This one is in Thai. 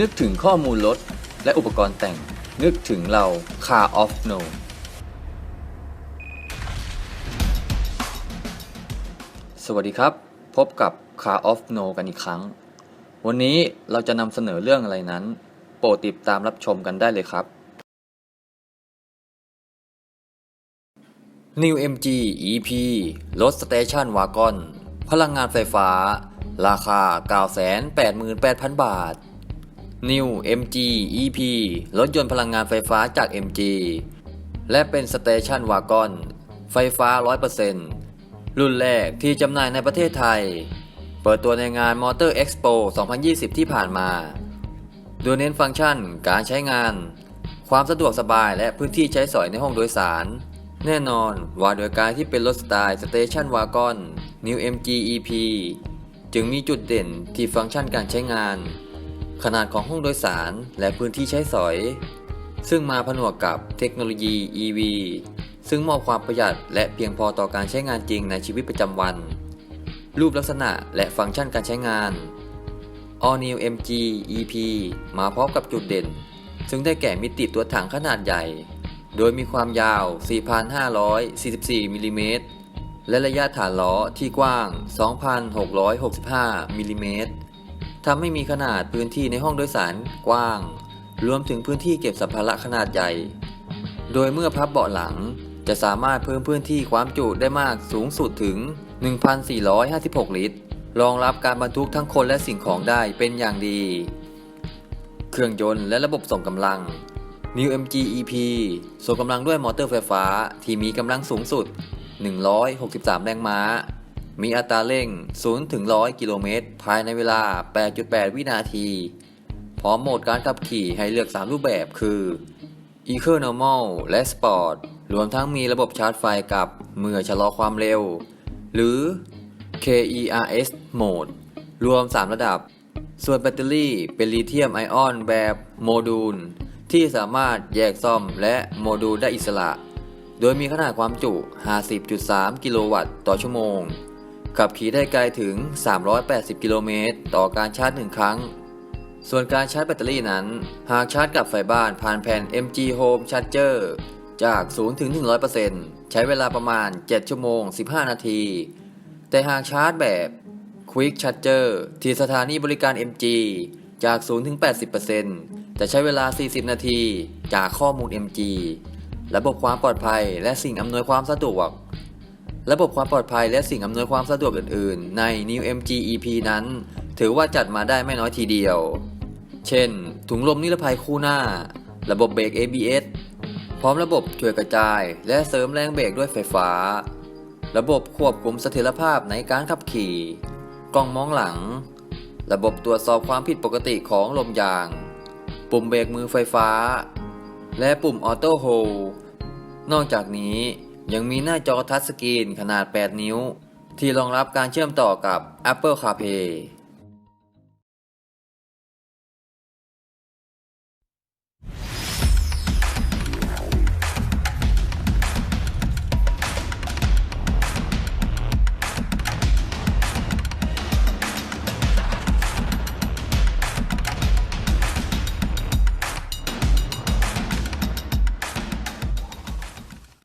นึกถึงข้อมูลรถและอุปกรณ์แต่ง นึกถึงเรา Car of No สวัสดีครับ พบกับ Car of No กันอีกครั้ง วันนี้เราจะนำเสนอเรื่องอะไรนั้น โปรดติดตามรับชมกันได้เลยครับ New MG EP รถสเตชันวากอนพลังงานไฟฟ้า ราคา 988,000 บาท New MG EP รถยนต์พลังงานไฟฟ้าจาก MG และเป็นสเตชันวากอนไฟฟ้า 100%รุ่นแรกที่จำหน่ายในประเทศไทย เปิดตัวในงาน Motor Expo 2020 ที่ผ่านมา โดยเน้นฟังก์ชัน การใช้งาน ความสะดวกสบายและพื้นที่ใช้สอยในห้องโดยสาร แน่นอนว่าโดยการที่เป็นรถสไตล์สเตชันวากอน New MG EP จึงมีจุดเด่นที่ฟังก์ชันการใช้งาน ขนาดของห้องโดยสารและพื้นที่ใช้สอย ซึ่งมาผนวกกับเทคโนโลยี EV ซึ่งมอบความประหยัดและเพียงพอต่อการใช้งานจริงในชีวิตประจำวัน รูปลักษณะและฟังก์ชันการใช้งาน All New MG EP มาพร้อมกับจุดเด่น ซึ่งได้แก่มิติตัวถังขนาดใหญ่ โดยมีความยาว 4,544 มิลลิเมตร และระยะฐานล้อที่กว้าง 2,665 มิลลิเมตร ทำให้มีขนาดพื้นที่ในห้องโดยสารกว้าง รวมถึงพื้นที่เก็บสัมภาระขนาดใหญ่ โดยเมื่อพับเบาะหลังจะสามารถเพิ่มพื้นที่ความจุได้มากสูงสุดถึง 1,456 ลิตร รองรับการบรรทุกทั้งคนและสิ่งของได้เป็นอย่างดี เครื่องยนต์และระบบส่งกำลัง New MG EP ส่งกำลังด้วยมอเตอร์ไฟฟ้าที่มีกำลังสูงสุด 163 แรงม้า มีอัตราเร่ง 0 ถึง 100 กิโลเมตร ภายในเวลา 8.8 วินาที พร้อมโหมดการขับขี่ให้เลือก 3 รูปแบบคือ Eco Normal และ Sport รวมทั้งมีระบบชาร์จไฟกับเมื่อชะลอความเร็ว หรือ KERS Mode รวม 3 ระดับ ส่วนแบตเตอรี่เป็นลิเธียมไอออนแบบโมดูล ที่สามารถแยกซ่อมและโมดูลได้อิสระ โดยมีขนาดความจุ 50.3 กิโลวัตต์ต่อชั่วโมง ขับขี่ได้ไกลถึง 380 กิโลเมตร ต่อการชาร์จ1ครั้ง ส่วนการชาร์จแบตเตอรี่นั้น หากชาร์จกับไฟบ้านผ่านแผ่น MG Home Charger จาก 0 ถึง 100%ใช้เวลาประมาณ 7 ชั่วโมง 15 นาที แต่หากชาร์จแบบ Quick Charger ที่สถานีบริการ MG จาก 0 ถึง 80%จะใช้เวลา 40 นาที จากข้อมูล MG ระบบความปลอดภัยและสิ่งอำนวยความสะดวก ระบบความปลอดภัยและสิ่งอำนวยความสะดวกอื่นๆ ใน New MG EP นั้น ถือว่าจัดมาได้ไม่น้อยทีเดียว เช่น ถุงลมนิรภัยคู่หน้า ระบบเบรก ABS พร้อมระบบช่วยกระจาย และเสริมแรงเบรกด้วยไฟฟ้า ระบบควบคุมเสถียรภาพในการขับขี่ กล้องมองหลัง ระบบตรวจสอบความผิดปกติของลมยาง ปุ่มเบรกมือไฟฟ้า และปุ่มออโต้โฮลนอกจากนี้ ยังมีหน้าจอทัชสกรีนขนาด 8 นิ้ว ที่รองรับการเชื่อมต่อกับ Apple CarPlay